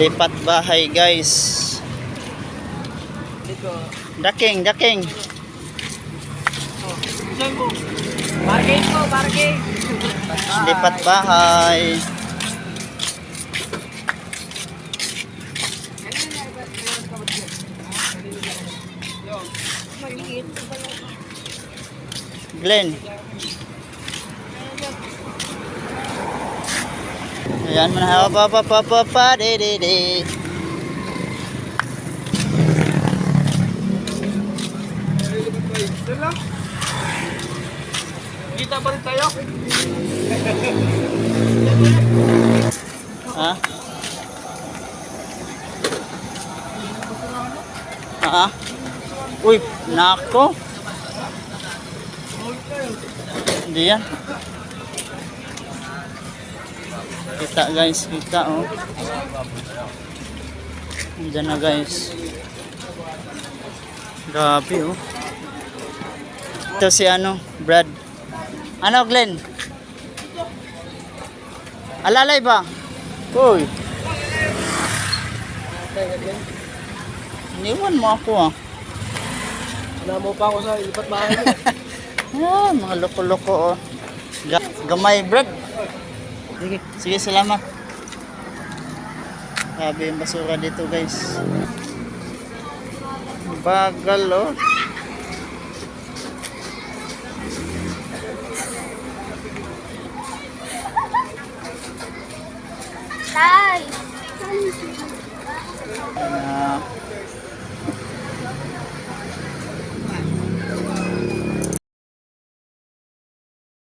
Lipat bahay guys. Daking, daking. Parking po, parking. Lipat bahay. Glenn. Ayan mo na. Pa pa pa pa pa de de de. Sir lang. Kita pa rin tayo. Ha? Ha? Uy, nako. Hindi yan. Kita guys, kita oh. Diyan na guys. Grabe oh. Ito si ano, Brad. Ano Glenn? Alalay ba? Uy. Iniwan mo ako ah. Namo pa ako sa ilipat bahay. Ah, mga loko-loko oh. Ga- gamay Brad. Sige, sige salamat. Grabe yung basura dito guys. Bagal oh. Tay! Ah,